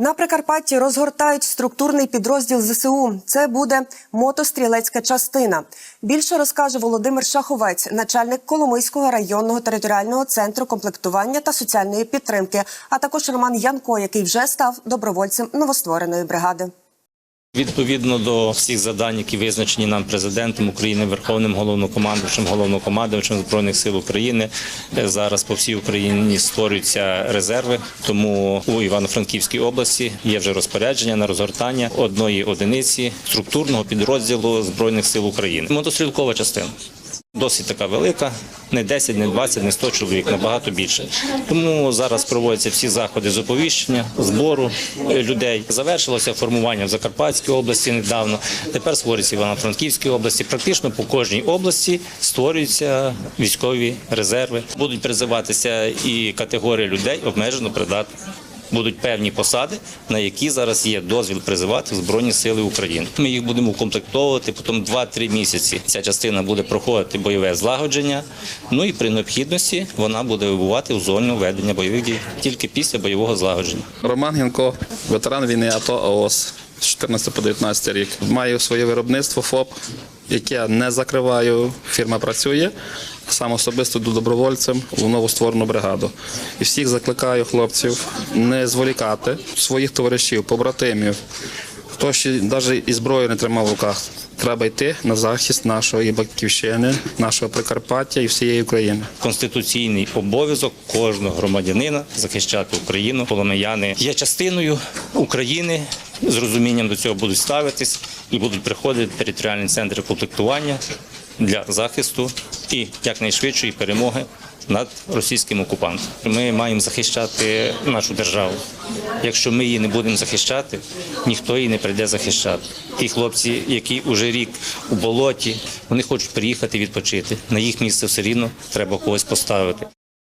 На Прикарпатті розгортають структурний підрозділ ЗСУ. Це буде мотострілецька частина. Більше розкаже Володимир Шаховець, начальник Коломийського районного територіального центру комплектування та соціальної підтримки, а також Роман Янко, який вже став добровольцем новоствореної бригади. Відповідно до всіх завдань, які визначені нам президентом України, Верховним головнокомандувачем, головнокомандувачем збройних сил України, е, зараз по всій Україні створюються резерви. Тому у Івано-Франківській області є вже розпорядження на розгортання одної одиниці структурного підрозділу збройних сил України. Мотострілкова частина. Досить така велика, не 10, не 20, не 100 чоловік, набагато більше. Тому зараз проводяться всі заходи з оповіщення, збору людей. Завершилося формування в Закарпатській області недавно. Тепер створюється Івано-Франківській області. Практично по кожній області створюються військові резерви. Будуть призиватися і категорії людей обмежено придатних. Будуть певні посади, на які зараз є дозвіл призивати в Збройні Сили України. Ми їх будемо укомплектовувати, потім 2-3 місяці. Ця частина буде проходити бойове злагодження. Ну і при необхідності вона буде вибувати у зону ведення бойових дій тільки після бойового злагодження. Роман Гінко, ветеран війни АТО ООС з 14 по 19 рік. Маю своє виробництво ФОП, яке не закриваю. Фірма працює. Сам особисто йду добровольцем у новостворену бригаду. І всіх закликаю хлопців не зволікати своїх товаришів, побратимів. Хто ще навіть і зброю не тримав в руках. Треба йти на захист нашої батьківщини, нашого Прикарпаття і всієї України. Конституційний обов'язок кожного громадянина захищати Україну. Полонияни є частиною України. З розумінням до цього будуть ставитись і будуть приходити територіальні центри комплектування для захисту і якнайшвидшої перемоги над російським окупантом. Ми маємо захищати нашу державу. Якщо ми її не будемо захищати, ніхто її не прийде захищати. Ті хлопці, які вже рік у болоті, вони хочуть приїхати відпочити. На їх місце все рівно треба когось поставити.